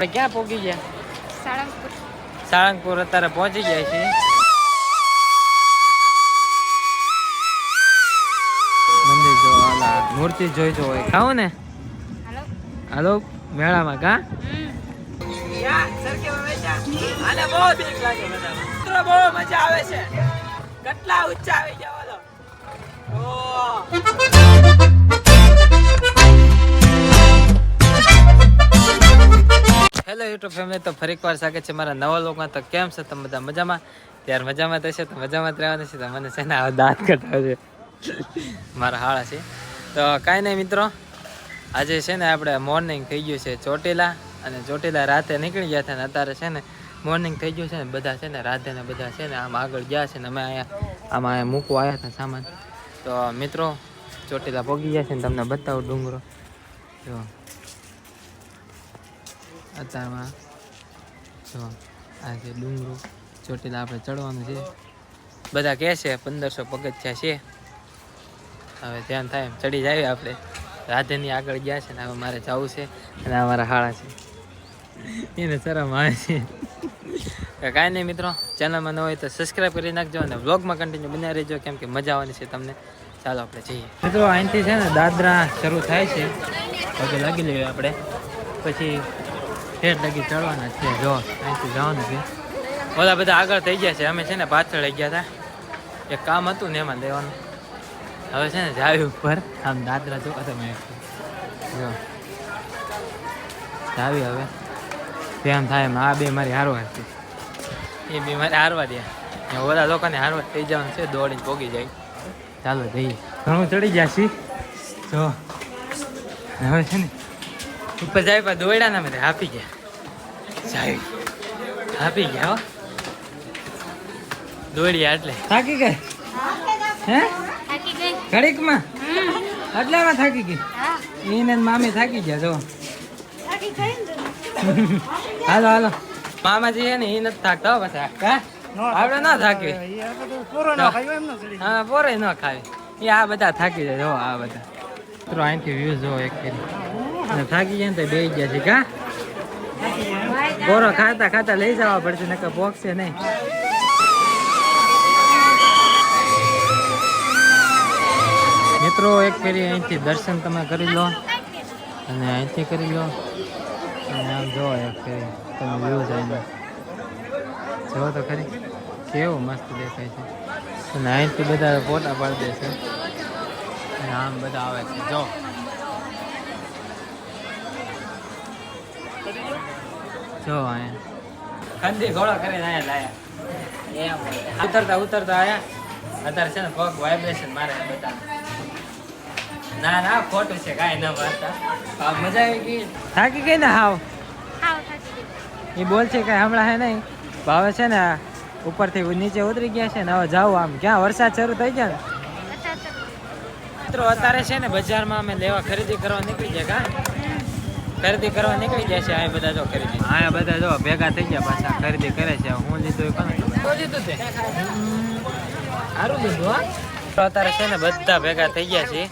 આપણે ક્યાં પહોંચી ગયા? સાળંગપુર. સાળંગપુર અત્યારે પહોંચી ગયા છીએ. મંદિર જો હાલા મૂર્તિ જોઈ જો હોય. ખાઓ ને. હાલો. હાલો મેળામાં કા? હમ અને બહુ બીક લાગે બધામાં બહુ મજા આવે છે. કેટલા ઊંચા આવી જવાનો હેલો યુટ્યુબ ફેમિલી તો ફરી એકવાર સ્વાગત છે મારા નવા લોકો તો કેમ છે? તમે બધા મજામાં? ત્યાર મજામાં થશે તો મજામાં જ રહેવાનું છે. તો મને છે ને આ દાંત કટાવે છે. મારા હાળા છે. તો કાંઈ નહીં મિત્રો. આજે છે ને આપણે મોર્નિંગ થઈ ગયું છે ચોટીલા અને ચોટીલા રાતે નીકળી ગયા હતા ને અત્યારે છે ને મોર્નિંગ થઈ ગયું છે ને બધા છે ને રાતે ને બધા છે ને આમ આગળ ગયા છે ને અમે અહીંયા આમાં અહીંયા મૂકવા આવ્યા હતા સામાન. તો મિત્રો, ચોટીલા પહોંચી ગયા છે ને તમને બતાવું ડુંગરો. જો. અત્યારમાં જો, આ છે ડુંગરો. ચોટીલા આપણે ચડવાનું છે. બધા કહે છે પંદરસો પગથિયા છે. હવે ધ્યાન થાય એમ ચડી જાય આપણે. રાધેની આગળ ગયા છે ને હવે મારે જવું છે અને આ મારા હાળા છે. એને શરમ આવે છે. કાંઈ નહીં મિત્રો ચેનલમાં ન હોય તો સબસ્ક્રાઈબ કરી નાખજો અને વ્લોગમાં કન્ટિન્યુ બનાવી રહેજો કેમ કે મજા આવવાની છે તમને. ચાલો આપણે જઈએ. મિત્રો, અહીંથી છે ને દાદરા શરૂ થાય છે. પગે લાગી લઈએ આપણે. પછી ઠેઠ લગી ચડવાના છે. જો, અહીંથી જવાનું છે. ઓલા બધા આગળ થઈ ગયા છે. અમે છે ને પાછળ લઈ ગયા હતા. એક કામ હતું ને એમાં દેવાનું હવે છે ને જાવી ઉપર. આમ દાદરા જો તમે જો. જાવી હવે. તેમ થાય એમ. આ બે મારી હારવા છે. એ બે મારે હારવા દે બધા લોકોને હારવા થઈ જવાનું છે. દોડીને પોગી જાય. ચાલો જઈએ. ઘણું ચડી ગયા છી જો. હવે છે ને ઉપર જાય પણ દોડ્યા ના બધા આપી ગયા. જાય હાપી ગયા હો. દોડ્યા એટલે થાકી ગઈ? હે? થાકી ગઈ. ઘડીકમાં? હમ. આટલામાં થાકી ગઈ? હા. એને મામી થાકી ગયા જો થાકી ગઈ હાલો હાલો. મામાજી છે ને એ નથી થાકતા હો પાછા. આપણે ના થાકવી હા. પોરે ન ખાવી એ આ બધા થાકી જાય જો આ બધા. મિત્રો અહીંથી વ્યૂ જો એક ફેરી થાકી જાય ને તો બે ગયા છે, કા? બોરો ખાતા ખાતા લઈ જવા પડશે, નકર પોકશે નહીં. મિત્રો, એક ફેરી અહીંથી દર્શન તમે કરી લો અને અહીંથી કરી લો. અને આમ જો એક ફેરી, તમે વ્યૂ જઈને. જો તો ખરી. કેવું મસ્ત દેખાય છે. અને અહીંથી બધા ફોટા પાડી દેશે આમ બધા આવે છે. જો. જો અહીંયા ખંડી ઘોડો કરીને અહીંયા લાયા. ઉતરતા ઉતરતા આયા. અત્યારે છે ને પગ વાઇબ્રેશન મારે બધા. ના ના ખોટું છે કાંઈ ના મારતા આ મજા આવી ગઈ. થાકી ગઈ ને હાવ? એ બોલ છે કઈ હમણાં હે નહીં? ભાવે છે ને ઉપરથી નીચે ઉતરી ગયા છે ને હવે જાવ આમ. ક્યાં વરસાદ શરૂ થઈ ગયા ને? મિત્રો અત્યારે છે ને બજારમાં અમે લેવા ખરીદી કરવા નીકળી ગયા કા? ખરીદી કરવા નીકળી ગયા છે આ બધા જો ખરીદી. આ બધા જો ભેગા થઈ ગયા પાછા ખરીદી કરે છે. હું લીધું એ કોને લીધું તે? સારું લીધું અત્યારે છે ને બધા ભેગા થઈ ગયા છે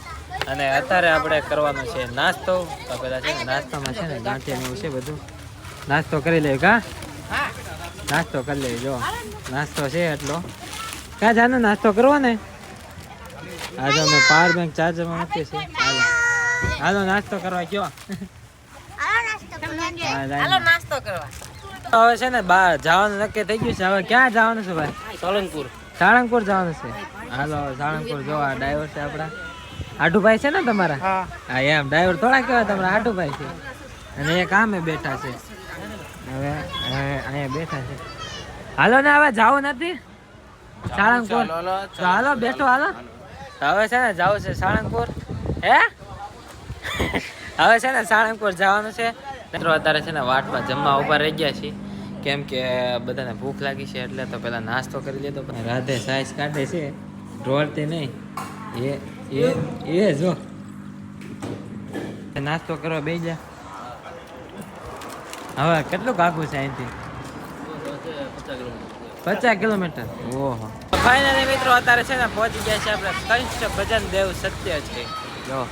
અને અત્યારે આપણે કરવાનો છે નાસ્તો. તો બધા છે ને નાસ્તામાં છે ને ગાંઠિયા એવું છે બધું. નાસ્તો કરી લે કા? નાસ્તો કરી લે જો. નાસ્તો છે એટલો. ક્યાં જાને નાસ્તો કરવો ને? આજે અમે પાવર બેંક ચાર્જરમાં મૂકીએ છીએ. હાલો. હાલો નાસ્તો કરવા કયો હા, નાસ્તો કરવા. હવે છે ને બહાર જવાનું નક્કી થઈ ગયું છે. હવે ક્યાં જવાનું છે ભાઈ? સાળંગપુર. સાળંગપુર જવાનું છે. હાલો સાળંગપુર જો આ ડ્રાઈવર છે આપણા. આટુભાઈ છે ને તમારા? હા. એમ. ડ્રાઈવર થોડા કહેવાય તમારા. આટુભાઈ છે. અને એ કામે બેઠા છે. હવે હવે અહીંયા બેઠા છે. હાલો ને હવે જવું નથી? સાળંગપુર. હાલો બેઠો હાલો. હવે છે ને જવું છે સાળંગપુર. હે? હવે છે ને સાળંગપુર જવાનું છે. મિત્રો, અત્યારે છે ને વાટમાં જમવા ઊભા રહી ગયા છીએ. કેમ કે બધાને ભૂખ લાગી છે, એટલે તો પેલા નાસ્તો કરી લેતો પણ રાધે સાઈઝ કાઢે છે. ઢોળતી નહીં. એ એ એ જો. નાસ્તો કરવા બે જા. હવે કેટલું કાકું છે અહીંથી? પચાસ કિલોમીટર. ઓહો. ફાઇનલી મિત્રો, અત્યારે છે ને પહોંચી ગયા છે આપણે કંષ્ટ ભજન દેવ સત્ય છે. જો.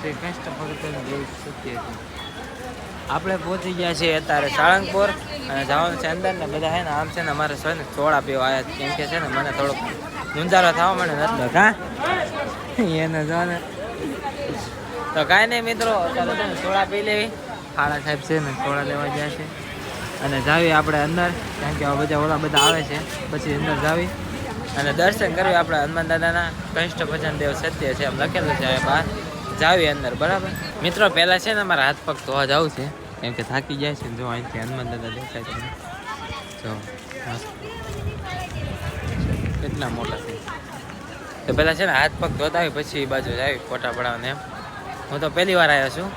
શ્રી કંષ્ટ ભગત દેવ સત્ય છે. આપણે પહોંચી ગયા છીએ અત્યારે સાળંગપુર અને જવાનું છે અંદર ને બધા છે ને આમ છે ને અમારે છે ને ચોળા પીવા આવ્યા કેમ કે છે ને મને થોડોક ગુંજારો થવા મને નથી હા એને જો ને. તો કાંઈ નહીં મિત્રો, અત્યારે છે ને પી લેવી. ફાળા સાહેબ છે ને ચોળા લેવા ગયા છે. અને જાવી આપણે અંદર, કારણ કે બધા ઓલા બધા આવે છે. પછી અંદર જાવી. અને દર્શન કરવી આપણે હનુમાન દાદાના કનિષ્ઠ ભજન દેવ સત્ય છે, એમ લખેલું છે બહાર. જાવી અંદર બરાબર? મિત્રો પહેલાં છે ને અમારા હાથ પગ ધોવા જવું છે. કેમ કે થાકી જાય છે જો અહીંથી હનુમાન દાદા દેખાય છે જો. કેટલા મોટા છે. તો પહેલાં છે ને હાથ પગ ધોતા આવી પછી એ બાજુ જાવી ફોટા પડાવને એમ. હું તો પહેલી વાર આવ્યો છું.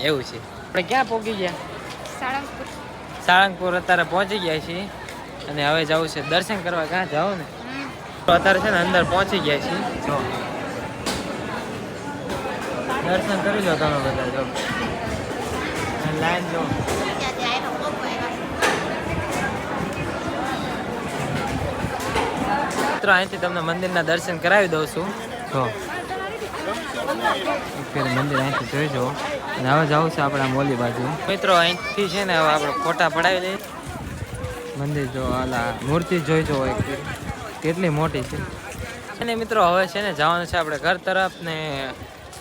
એવું છે. આપણે ક્યાં પહોંચી ગયા? સાળંગપુર. સાળંગપુર અત્યારે પહોંચી ગયા છીએ. અને હવે જવું છે દર્શન કરવા. ક્યાં જાવ ને? તો અત્યારે છે ને અંદર પહોંચી ગયા છીએ. જો. દર્શન કરી લો તમે બધા જો લાઈન જો. મિત્રો અહીંથી તમને મંદિરના દર્શન કરાવી દઉં છું. જો. મંદિર અહીંથી જોઈ જુઓ. અને હવે જવું છે આપણે મોલી બાજુ. મિત્રો અહીંથી છે ને હવે આપણે ફોટા પડાવી લઈએ મંદિર જો આલા મૂર્તિ જોઈ જુઓ કેટલી મોટી છે. અને મિત્રો હવે છે ને જવાનું છે આપણે ઘર તરફ ને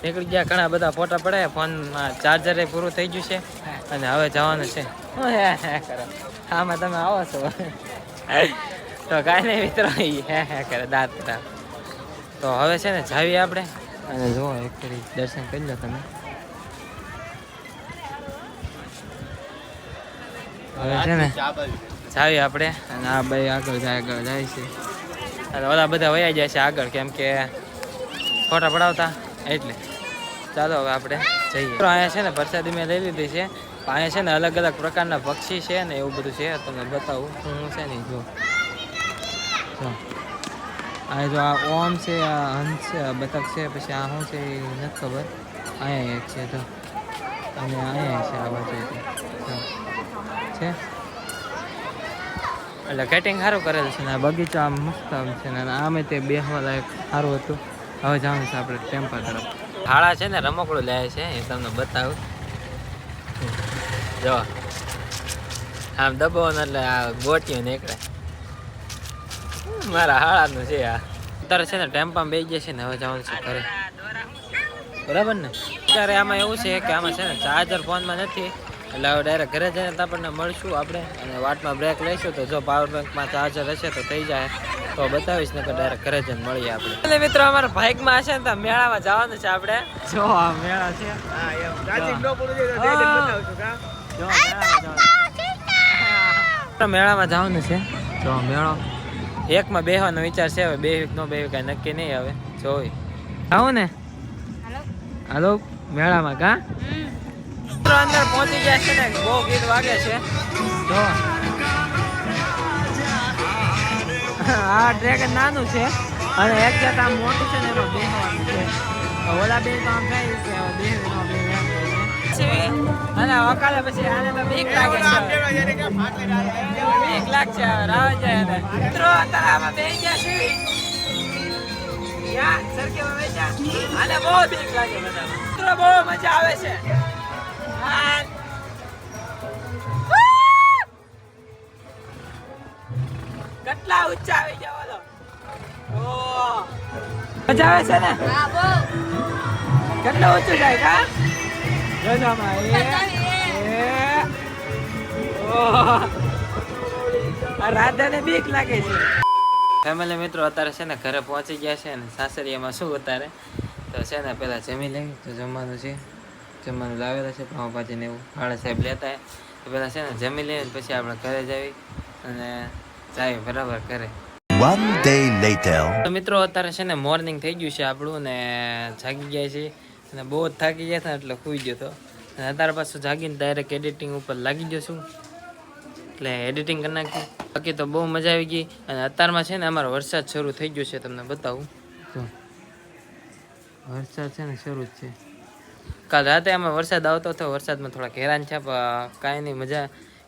નીકળી ગયા ઘણા બધા ફોટા પડાયા ફોનમાં ચાર્જર એ પૂરું થઈ ગયું છે. અને હવે જવાનું છે. આમાં તમે આવો છો. તો કાંઈ નહીં મિત્રો હે હે કરે દાંત દાંત તો હવે છે ને જાવીએ આપણે. અને જુઓ એક દર્શન કરી લો તમે. હવે છે ને જાવી આપણે. અને આ ભાઈ આગળ જાય આગળ જાય છે. અને ઓલા બધા વયા જાય છે આગળ કેમ કે ફોટા પડાવતા એટલે. ચાલો હવે આપણે જઈએ. અહીંયા છે ને પ્રસાદી મેં લઈ લીધી છે. અહીંયા છે ને અલગ અલગ પ્રકારના પક્ષી છે ને એવું બધું છે. તમને બતાવું. હું છે ને જો આ જો આ ઓમ છે, આ હંસ બતક છે, પછી આ શું છે એ નથી ખબર. અહીંયા એક છે તો અને અહીંયા છે આ બાજુ છે? એટલે કેટિંગ સારું કરેલું છે ને બગીચો આમ મસ્ત આમ છે ને આમે તે બેસવા લાયક સારું હતું. હવે જવાનું છે આપણે ટેમ્પા તરફ. હાળા છે ને, રમકડું લે છે, એ તમને બતાવું. જો. આમ દબાવો એટલે આ ગોટીઓ નીકળે. મારા હાળાનું છે આ. અત્યારે છે ને, ટેમ્પામાં બેસી ગયા છે ને, હવે જવાનું છે ઘરે. બરાબર ને? અત્યારે આમાં એવું છે કે આમાં છે ને ચાર્જર ફોનમાં નથી. એટલે હવે ડાયરેક્ટ ઘરે જઈને આપણને મળશું આપણે અને વાટમાં બ્રેક લઈશું તો જો પાવર બેંકમાં ચાર્જર હશે તો થઈ જાય. તો બતાવીશ ને કે ડાયરેક્ટ ઘરે જઈને મળીએ આપણે. એટલે મિત્રો અમારા બાઇકમાં હશે ને તો મેળામાં જવાનું છે આપણે. જો આ મેળા છે. મેળામાં જવાનું. તો મેળામાં જવાનું છે. જો મેળો. એકમાં બેહવાનો વિચાર છે હવે. બે નો બે કાંઈ નક્કી નહીં હવે. જોઈ. આવું ને. હાલો. હાલો મેળામાં કા. મિત્રો અંદર પહોંચી ગયા છે ને, બહુ ગીત વાગે છે. જો. આ ડ્રેગન નાનું છે, અને એક જાત આમ મોટું છે ને, એમાં બેસવાનું છે. ઓલા બે તો આમ થાય છે. પછી અને વકાલે પછી આને તો બીક લાગે છે. બીક લાગશે રાહ જાય મિત્રો, અત્યારે આમાં બેસી ગયા છે. યા, સરખેમાં બેસ્યા. આને બહુ બીક લાગે બધા મિત્રો, બહુ મજા આવે છે. કેટલા ઊંચા આવી ગયા બોલો. મજા આવે છે ને? કેટલું ઊંચું જાય કા જોજો આમાં. એ, એ. ઓહ. આ રાધાને બીક લાગે છે. ફેમિલી મિત્રો અત્યારે છે ને ઘરે પહોંચી ગયા છે ને સાસરિયામાં શું અત્યારે તો છે ને પેલા જમી લઈ તો જમવાનું છે. જમવાનું લાવેલા છે પાઉંભાજી ને એવું ભાડા સાહેબ લેતા તો પેલા છે ને જમી લઈએ પછી આપણે ઘરે જવી અને જાય બરાબર ઘરે. One day later. તો મિત્રો અત્યારે છે ને મોર્નિંગ થઈ ગયું છે આપણું ને જાગી ગયા છે અને બહુ જ થાકી ગયા હતા એટલે સૂઈ ગયો હતો. અને અત્યારે પાછું જાગીને ડાયરેક્ટ એડિટિંગ ઉપર લાગી ગયો છું. એટલે એડિટિંગ કરી નાખી. બાકી તો બહુ મજા આવી ગઈ. અને અત્યારમાં છે ને અમારો વરસાદ શરૂ થઈ ગયો છે તમને બતાવું. વરસાદ છે ને શરૂ જ છે. કાલ રાતે આમાં વરસાદ આવતો હતો વરસાદમાં થોડાક હેરાન છે, પણ કાંઈ નહીં, મજા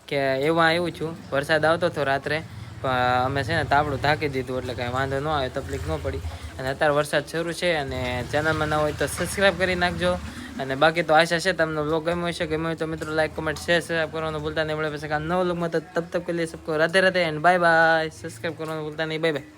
કે એવા આવ્યું છું. વરસાદ આવતો હતો રાત્રે, પણ અમે છે ને તાપડું ઢાંકી દીધું, એટલે કાંઈ વાંધો ન આવે, તકલીફ ન પડી. અને અત્યારે વરસાદ શરૂ છે, અને ચેનલમાં ન હોય તો સબસ્ક્રાઈબ કરી નાખજો. અને બાકી તો આશા છે તમને બ્લોગ ગમ્યો હશે, ગમ્યો હોય તો મિત્રો લાઈક કમેન્ટ શેર સબસ્ક્રાઈબ કરવાનું ભૂલતા નહીં. મળે પછી કાલ નવો બ્લોગમાં તો તબ તબ કરી લીએ સબકો Radhe Radhe and bye bye subscribe કરવાનું ભૂલતા નહીં. Bye bye